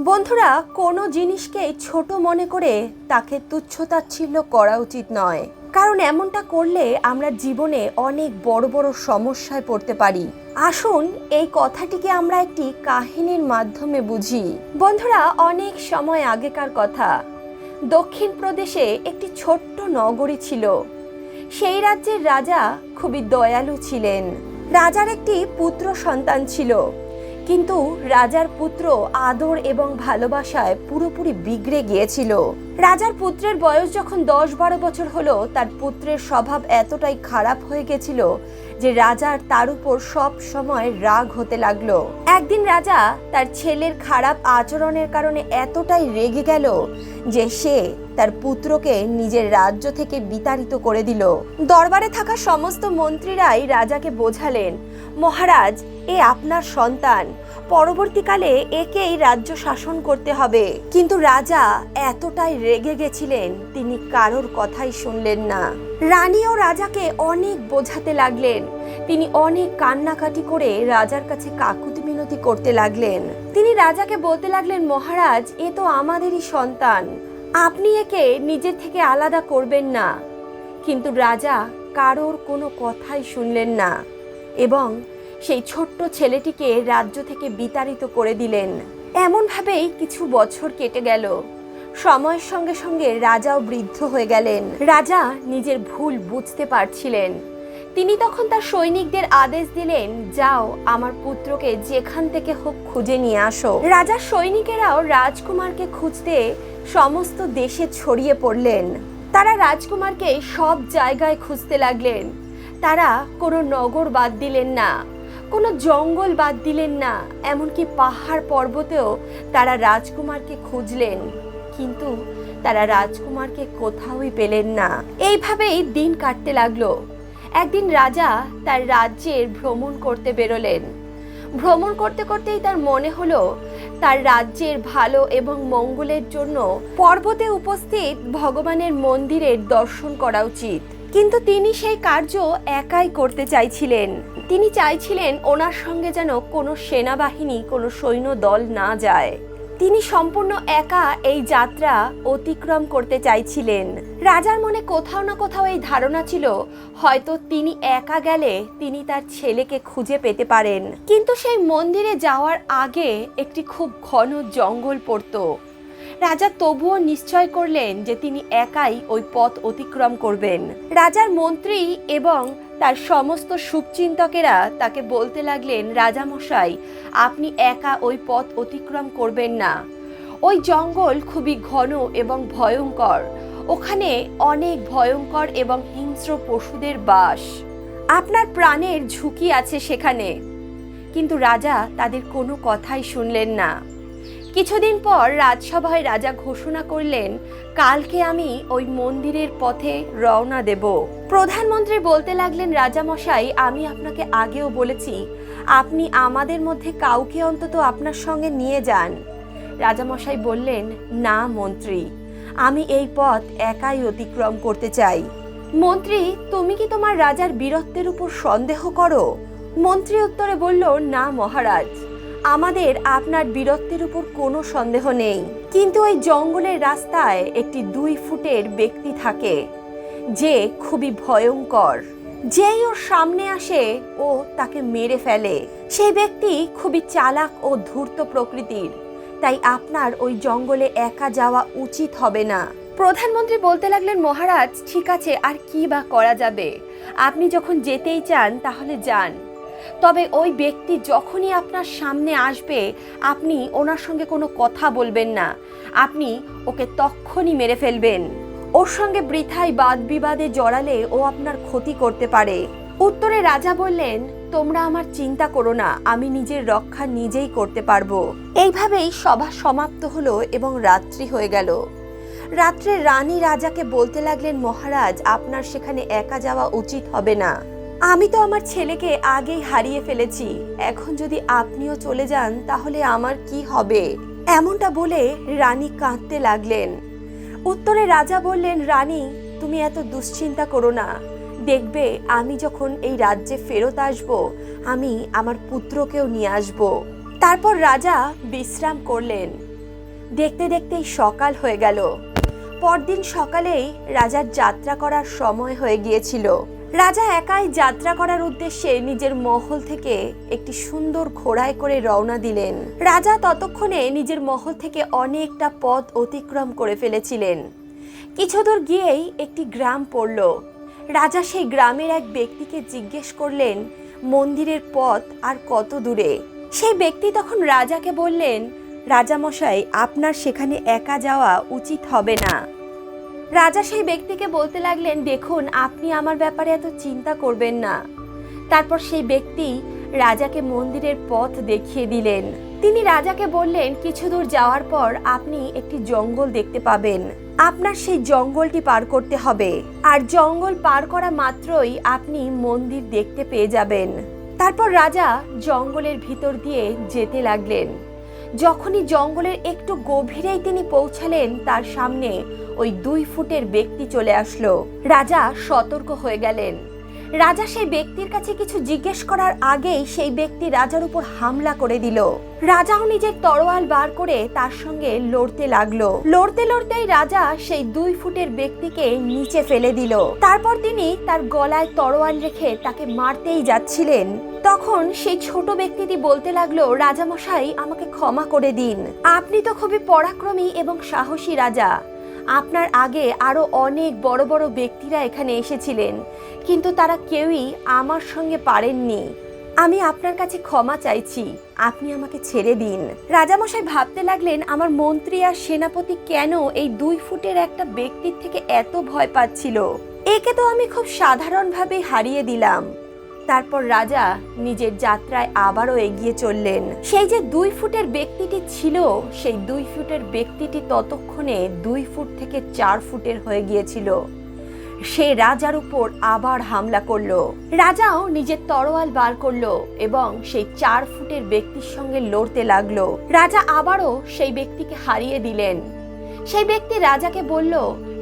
বন্ধুরা, কোনো জিনিসকে ছোট মনে করে তাকে তুচ্ছতাচ্ছিল্য করা উচিত নয়। কারণ এমনটা করলে আমরা জীবনে অনেক বড় বড় সমস্যায় পড়তে পারি। আসুন, এই কথাটিকে আমরা একটি কাহিনীর মাধ্যমে বুঝি। বন্ধুরা, অনেক সময় আগেকার কথা। দক্ষিণ প্রদেশে একটি ছোট্ট নগরী ছিল। সেই রাজ্যের রাজা খুবই দয়ালু ছিলেন। রাজার একটি পুত্র সন্তান ছিল। কিন্তু রাজার পুত্র আদর এবং ভালোবাসায় পুরোপুরি বিগড়ে গিয়েছিল। রাজার পুত্রের বয়স যখন দশ বারো বছর হলো, তার পুত্রের স্বভাব এতটাই খারাপ হয়ে গেছিল যে রাজার তার উপর সব সময় রাগ হতে লাগল। একদিন রাজা তার ছেলের খারাপ আচরণের কারণে এতটাই রেগে গেল যে সে তার পুত্রকে নিজের রাজ্য থেকে বিতাড়িত করে দিল। দরবারে থাকা সমস্ত মন্ত্রীরাই রাজাকে বোঝালেন, মহারাজ, এ আপনার সন্তান। পরবর্তীকালে একেই রাজ্য শাসন করতে হবে। কিন্তু রাজা এতটাই রেগে গেছিলেন, তিনি কারোর কথাই শুনলেন না। রানীও রাজাকে অনেক বোঝাতে লাগলেন। তিনি অনেক কান্নাকাটি করে রাজার কাছে কাকুতি মিনতি করতে লাগলেন। তিনি রাজাকে বলতে লাগলেন, মহারাজ, এ তো আমাদেরই সন্তান। আপনি একে নিজের থেকে আলাদা করবেন না। কিন্তু রাজা কারোর কোনো কথাই শুনলেন না এবং সেই ছোট্ট ছেলেটিকে রাজ্য থেকে বিতাড়িত করে দিলেন। এমনভাবেই কিছু বছর কেটে গেল। সময়ের সঙ্গে সঙ্গে রাজাও বৃদ্ধ হয়ে গেলেন। রাজা নিজের ভুল বুঝতে পারছিলেন। তিনি তখন তার সৈনিকদের আদেশ দিলেন, যাও আমার পুত্রকে যেখান থেকে হোক খুঁজে নিয়ে আসো। রাজার সৈনিকেরাও রাজকুমারকে খুঁজতে সমস্ত দেশে ছড়িয়ে পড়লেন। তারা রাজকুমারকে সব জায়গায় খুঁজতে লাগলেন। তারা কোনো নগর বাদ দিলেন না, কোনো জঙ্গল বাদ দিলেন না, এমনকি পাহাড় পর্বতেও তারা রাজকুমারকে খুঁজলেন। কিন্তু তারা রাজকুমারকে কোথাওই পেলেন না। এইভাবেই দিন কাটতে লাগল। একদিন রাজা তার রাজ্যের ভ্রমণ করতে বেরোলেন। ভ্রমণ করতে করতেই তার মনে হলো তার রাজ্যের ভালো এবং মঙ্গলের জন্য পর্বতে উপস্থিত ভগবানের মন্দিরের দর্শন করা উচিত। কিন্তু তিনি সেই কার্য একাই করতে চাইছিলেন। তিনি চাইছিলেন ওনার সঙ্গে যেন কোনো সেনাবাহিনী, কোনো সৈন্য দল না যায়। তিনি সম্পূর্ণ একা এই যাত্রা অতিক্রম করতে চাইছিলেন। রাজার মনে কোথাও না কোথাও এই ধারণা ছিল, হয়তো তিনি একা গেলে তিনি তার ছেলেকে খুঁজে পেতে পারেন। কিন্তু সেই মন্দিরে যাওয়ার আগে একটি খুব ঘন জঙ্গল পড়তো। রাজা তবুও নিশ্চয় করলেন যে তিনি একাই ওই পথ অতিক্রম করবেন। রাজার মন্ত্রী এবং তার সমস্ত শুভচিন্তকেরা তাকে বলতে লাগলেন, রাজামশাই, আপনি একা ওই পথ অতিক্রম করবেন না। ওই জঙ্গল খুবই ঘন এবং ভয়ঙ্কর। ওখানে অনেক ভয়ঙ্কর এবং হিংস্র পশুদের বাস। আপনার প্রাণের ঝুঁকি আছে সেখানে। কিন্তু রাজা তাদের কোনো কথাই শুনলেন না। কিছুদিন পর রাজসভায় রাজা ঘোষণা করলেন, কালকে আমি ওই মন্দিরের পথে রওনা দেব। প্রধানমন্ত্রী বলতে লাগলেন, রাজামশাই, আমি আপনাকে আগেও বলেছি, আপনি আমাদের মধ্যে কাউকে অন্তত আপনার সঙ্গে নিয়ে যান। রাজামশাই বললেন, না মন্ত্রী, আমি এই পথ একাই অতিক্রম করতে চাই। মন্ত্রী, তুমি কি তোমার রাজার বীরত্বের উপর সন্দেহ করো? মন্ত্রী উত্তরে বলল, না মহারাজ। আমাদের আপনার বীরত্বের উপর কোনো সন্দেহ নেই। কিন্তু ওই জঙ্গলের রাস্তায় একটি দুই ফুটের ব্যক্তি থাকে, যে খুবই ভয়ঙ্কর। যেই ওর সামনে আসে, ও তাকে মেরে ফেলে। সেই ব্যক্তি খুবই চালাক ও ধূর্ত প্রকৃতির। তাই আপনার ওই জঙ্গলে একা যাওয়া উচিত হবে না। প্রধানমন্ত্রী বলতে লাগলেন, মহারাজ, ঠিক আছে, আর কি বা করা যাবে? আপনি যখন যেতেই চান, তাহলে যান। তবে ওই ব্যক্তি যখনই আপনার সামনে আসবে, আপনি ওনার সঙ্গে কোনো কথা বলবেন না। আপনি ওকে তক্ষণই মেরে ফেলবেন। ওর সঙ্গে বৃথায় বাদ বিবাদে জড়ালে ও আপনার ক্ষতি করতে পারে। উত্তরে রাজা বললেন, তোমরা আমার চিন্তা করো না, আমি নিজের রক্ষা নিজেই করতে পারব। এইভাবেই সভা সমাপ্ত হলো এবং রাত্রি হয়ে গেল। রাত্রে রানী রাজাকে বলতে লাগলেন, মহারাজ, আপনার সেখানে একা যাওয়া উচিত হবে না। আমি তো আমার ছেলেকে আগেই হারিয়ে ফেলেছি। এখন যদি আপনিও চলে যান, তাহলে আমার কি হবে? এমনটা বলে রানী কাঁদতে লাগলেন। উত্তরে রাজা বললেন, রানী, তুমি এত দুশ্চিন্তা করো না। দেখবে, আমি যখন এই রাজ্যে ফেরত আসব, আমি আমার পুত্রকেও নিয়ে আসব। তারপর রাজা বিশ্রাম করলেন। দেখতে দেখতেই সকাল হয়ে গেল। পরদিন সকালেই রাজার যাত্রা করার সময় হয়ে গিয়েছিল। রাজা একাই যাত্রা করার উদ্দেশ্যে নিজের মহল থেকে একটি সুন্দর ঘোড়ায় করে রওনা দিলেন। রাজা ততক্ষণে নিজের মহল থেকে অনেকটা পথ অতিক্রম করে ফেলেছিলেন। কিছু দূর গিয়েই একটি গ্রাম পড়ল। রাজা সেই গ্রামের এক ব্যক্তিকে জিজ্ঞেস করলেন, মন্দিরের পথ আর কত দূরে? সেই ব্যক্তি তখন রাজাকে বললেন, রাজামশাই, আপনার সেখানে একা যাওয়া উচিত হবে না। রাজা সেই ব্যক্তিকে বলতে লাগলেন, দেখুন, আপনি আমার ব্যাপারে এত চিন্তা করবেন না। তারপর সেই ব্যক্তি রাজাকে মন্দিরের পথ দেখিয়ে দিলেন। তিনি রাজাকে বললেন, কিছু দূর যাওয়ার পর আপনি একটি জঙ্গল দেখতে পাবেন। আপনার সেই জঙ্গলটি পার করতে হবে। আর জঙ্গল পার করা মাত্রই আপনি মন্দির দেখতে পেয়ে যাবেন। তারপর রাজা জঙ্গলের ভিতর দিয়ে যেতে লাগলেন। যখনই জঙ্গলের একটু গভীরেই তিনি পৌঁছালেন, তার সামনে ওই দুই ফুটের ব্যক্তি চলে আসলো। রাজা সতর্ক হয়ে গেলেন। রাজা সেই ব্যক্তির কাছে কিছু জিজ্ঞেস করার আগেই সেই ব্যক্তি রাজার উপর হামলা করে দিল। রাজাও নিজের তরোয়াল বার করে তার সঙ্গে লড়তে লাগল। লড়তে লড়তেই রাজা সেই দুই ফুটের ব্যক্তিকে নিচে ফেলে দিল। তারপর তিনি তার গলায় তরোয়াল রেখে তাকে মারতেই যাচ্ছিলেন। তখন সেই ছোট ব্যক্তিটি বলতে লাগল, রাজামশাই, আমাকে ক্ষমা করে দিন। আপনি তো খুবই পরাক্রমী এবং সাহসী রাজা। আপনার আগে আরও অনেক বড় বড় ব্যক্তিরা এখানে এসেছিলেন, কিন্তু তারা কেউই আমার সঙ্গে পারেননি। আমি আপনার কাছে ক্ষমা চাইছি, আপনি আমাকে ছেড়ে দিন। রাজামশাই ভাবতে লাগলেন, আমার মন্ত্রী আর সেনাপতি কেন এই দুই ফুটের একটা ব্যক্তির থেকে এত ভয় পাচ্ছিল? একে তো আমি খুব সাধারণভাবে হারিয়ে দিলাম। তারপর রাজা নিজের যাত্রায় আবারও এগিয়ে চললেন। সেই যে দুই ফুটের ব্যক্তিটি ছিল, সেই দুই ফুটের ব্যক্তিটি ততক্ষণে দুই ফুট থেকে চার ফুটের হয়ে গিয়েছিল। সে রাজার উপর আবার হামলা করল। রাজাও নিজের তরোয়াল বার করল এবং সেই চার ফুটের ব্যক্তির সঙ্গে লড়তে লাগল। রাজা আবারও সেই ব্যক্তিকে হারিয়ে দিলেন। সেই ব্যক্তি রাজাকে বলল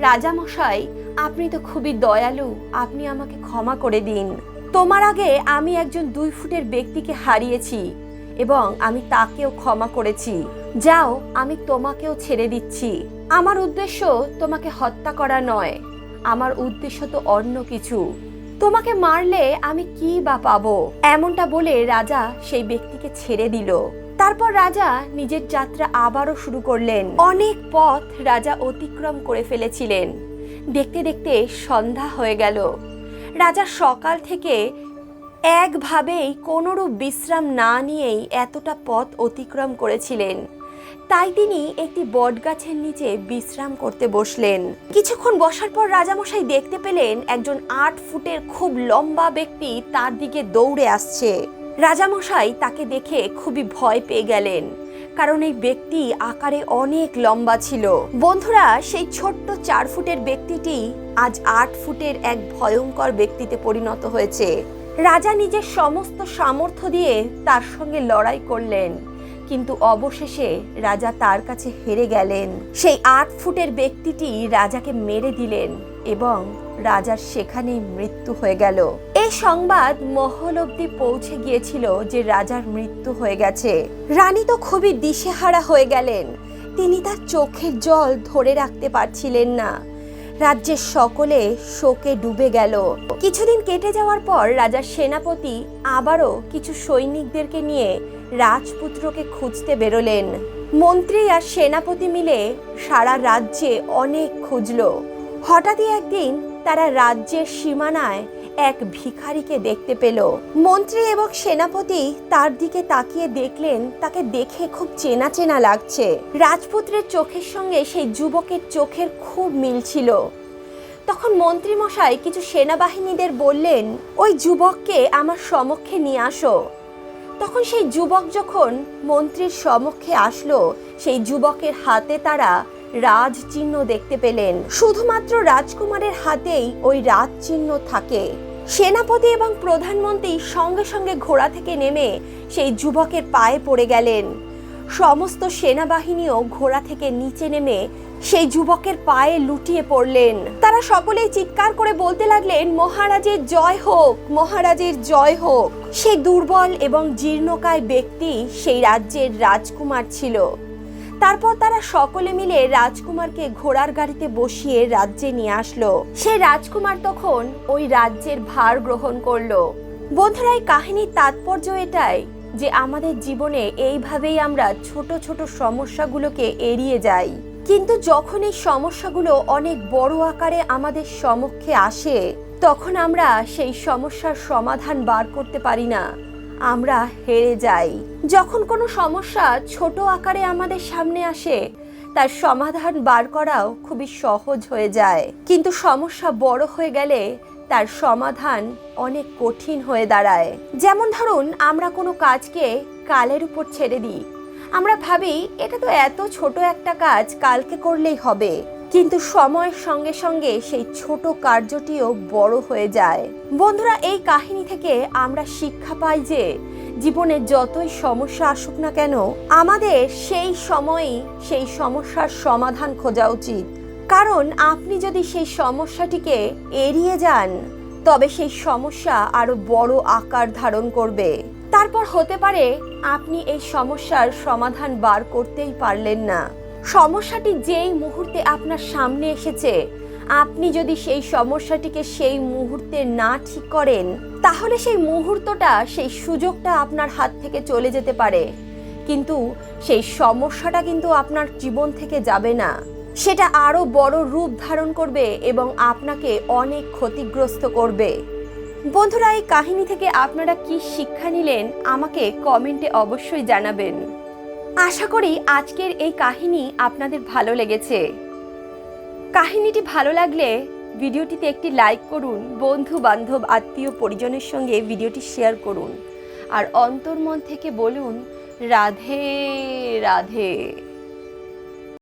রাজা মশাই আপনি তো খুবই দয়ালু, আপনি আমাকে ক্ষমা করে দিন। তোমার আগে আমি একজন দুই ফুটের ব্যক্তিকে হারিয়েছি এবং আমি তাকেও ক্ষমা করেছি। যাও, আমি তোমাকেও ছেড়ে দিচ্ছি। আমার উদ্দেশ্য তোমাকে হত্যা করা নয়। আমার উদ্দেশ্য তো অন্য কিছু। তোমাকে মারলে আমি কি বা পাবো? এমনটা বলে রাজা সেই ব্যক্তিকে ছেড়ে দিল। তারপর রাজা নিজের যাত্রা আবারও শুরু করলেন। অনেক পথ রাজা অতিক্রম করে ফেলেছিলেন। দেখতে দেখতে সন্ধ্যা হয়ে গেল। রাজা সকাল থেকে একভাবেই কোনোরূপ বিশ্রাম না নিয়েই এতটা পথ অতিক্রম করেছিলেন। তাই তিনি একটি বটগাছের নিচে বিশ্রাম করতে বসলেন। কিছুক্ষণ বসার পর রাজামশাই দেখতে পেলেন একজন আট ফুটের খুব লম্বা ব্যক্তি তার দিকে দৌড়ে আসছে। রাজামশাই তাকে দেখে খুবই ভয় পেয়ে গেলেন। কারণ এই ব্যক্তি আকারে অনেক লম্বা ছিল। বন্ধুরা, সেই ছোট্ট চার ফুটের ব্যক্তিটি আজ আট ফুটের এক ভয়ঙ্কর ব্যক্তিতে পরিণত হয়েছে। রাজা নিজের সমস্ত সামর্থ্য দিয়ে তার সঙ্গে লড়াই করলেন। কিন্তু অবশেষে রাজা তার কাছে হেরে গেলেন। সেই আট ফুটের ব্যক্তিটি রাজাকে মেরে দিলেন এবং রাজার সেখানেই মৃত্যু হয়ে গেল। এই সংবাদ মহল অব্দি পৌঁছে গিয়েছিল যে রাজার মৃত্যু হয়ে গেছে। রানী তো খুবই দিশেহারা হয়ে গেলেন। তিনি তার চোখের জল ধরে রাখতে পারছিলেন না। রাজ্যের সকলে শোকে ডুবে গেল। কিছুদিন কেটে যাওয়ার পর রাজার সেনাপতি আবারও কিছু সৈনিকদেরকে নিয়ে রাজপুত্রকে খুঁজতে বেরোলেন। মন্ত্রী আর সেনাপতি মিলে সারা রাজ্যে অনেক খুঁজল। হঠাৎই একদিন তারা রাজ্যের সীমানায় এক ভিখারিকে দেখতে পেল। মন্ত্রী এবং সেনাপতি তার দিকে তাকিয়ে দেখলেন, তাকে দেখে খুব চেনা চেনা লাগছে। রাজপুত্রের চোখের সঙ্গে সেই যুবকের চোখের খুব মিল ছিল। তখন মন্ত্রী মশাই কিছু সেনাবাহিনীদের বললেন, ওই যুবককে আমার সমক্ষে নিয়ে আসো। তখন সেই যুবক যখন মন্ত্রীর সমক্ষে আসলো, সেই যুবকের হাতে তারা রাজ চিহ্ন দেখতে পেলেন। শুধুমাত্র রাজকুমারের হাতেই ওই রাজ চিহ্ন থাকে। সেনাপতি এবং প্রধানমন্ত্রী সঙ্গে সঙ্গে ঘোড়া থেকে নেমে সেই যুবকের পায়ে পড়ে গেলেন। সমস্ত সেনাবাহিনীও ঘোড়া থেকে নিচে নেমে সেই যুবকের পায়ে লুটিয়ে পড়লেন। তারা সকলেই চিৎকার করে বলতে লাগলেন, মহারাজের জয় হোক, মহারাজের জয় হোক। সেই দুর্বল এবং জীর্ণকায় ব্যক্তি সেই রাজ্যের রাজকুমার ছিল। তারপর তারা সকলে মিলে রাজকুমারকে ঘোড়ার গাড়িতে বসিয়ে রাজ্যে নিয়ে আসলো। সে রাজকুমার তখন ওই রাজ্যের ভার গ্রহণ করল। বন্ধুরা, এই কাহিনীর তাৎপর্য এটাই যে আমাদের জীবনে এইভাবেই আমরা ছোট ছোট সমস্যাগুলোকে এড়িয়ে যাই। কিন্তু যখন এই সমস্যাগুলো অনেক বড় আকারে আমাদের সমক্ষে আসে, তখন আমরা সেই সমস্যার সমাধান বার করতে পারি না। আমরা হেরে যাই। যখন কোনো সমস্যা ছোট আকারে আমাদের সামনে আসে, তার সমাধান বার করাও খুবই সহজ হয়ে যায়। কিন্তু সমস্যা বড় হয়ে গেলে তার সমাধান অনেক কঠিন হয়ে দাঁড়ায়। যেমন ধরুন, আমরা কোনো কাজকে কালের উপর ছেড়ে দিই। আমরা ভাবি, এটা তো এত ছোট একটা কাজ, কালকে করলেই হবে। কিন্তু সময়ের সঙ্গে সঙ্গে সেই ছোট কার্যটিও বড় হয়ে যায়। বন্ধুরা, এই কাহিনী থেকে আমরা শিক্ষা পাই যে জীবনে যতই সমস্যা আসুক না কেন, আমাদের সেই সময়ই সেই সমস্যার সমাধান খোঁজা উচিত। কারণ আপনি যদি সেই সমস্যাটিকে এড়িয়ে যান, তবে সেই সমস্যা আরও বড় আকার ধারণ করবে। তারপর হতে পারে, আপনি এই সমস্যার সমাধান বার করতেই পারলেন না। সমস্যাটি যেই মুহূর্তে আপনার সামনে এসেছে, আপনি যদি সেই সমস্যাটিকে সেই মুহূর্তে না ঠিক করেন, তাহলে সেই মুহূর্তটা, সেই সুযোগটা আপনার হাত থেকে চলে যেতে পারে। কিন্তু সেই সমস্যাটা কিন্তু আপনার জীবন থেকে যাবে না। সেটা আরও বড় রূপ ধারণ করবে এবং আপনাকে অনেক ক্ষতিগ্রস্ত করবে। বন্ধুরা, এই কাহিনী থেকে আপনারা কি শিক্ষা নিলেন, আমাকে কমেন্টে অবশ্যই জানাবেন। আশা করি আজকের এই কাহিনী আপনাদের ভালো লেগেছে। কাহিনীটি ভালো লাগলে ভিডিওটিতে একটি লাইক করুন, বন্ধু বান্ধব, আত্মীয় পরিজনের সঙ্গে ভিডিওটি শেয়ার করুন। আর অন্তর্মন থেকে বলুন, রাধে রাধে।